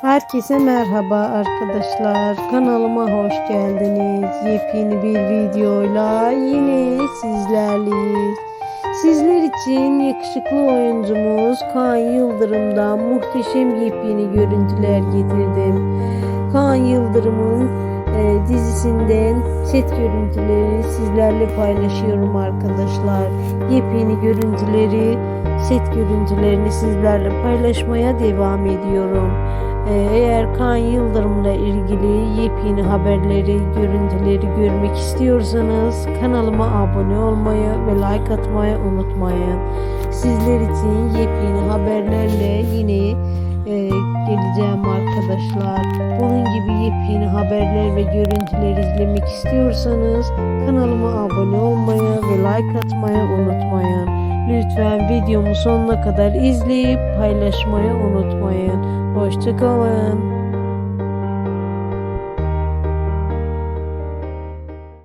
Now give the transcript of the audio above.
Herkese merhaba arkadaşlar. Kanalıma hoş geldiniz. Yepyeni bir videoyla yine sizlerleyiz. Sizler için yakışıklı oyuncumuz Kaan Yıldırım'dan muhteşem yepyeni görüntüler getirdim. Kaan Yıldırım'ın e, dizisinden set görüntüleri sizlerle paylaşıyorum arkadaşlar. Yepyeni görüntüleri, set görüntülerini sizlerle paylaşmaya devam ediyorum. Ee, Eğer Kaan Yıldırım'la ilgili yepyeni haberleri, görüntüleri görmek istiyorsanız kanalıma abone olmayı ve like atmayı unutmayın. Sizler için yepyeni haberlerle yine e, geleceğim arkadaşlar. Bunun gibi yepyeni haberler ve görüntüler izlemek istiyorsanız kanalıma abone olmayı ve like atmayı unutmayın. Lütfen videomu sonuna kadar izleyip paylaşmayı unutmayın. Hoşçakalın.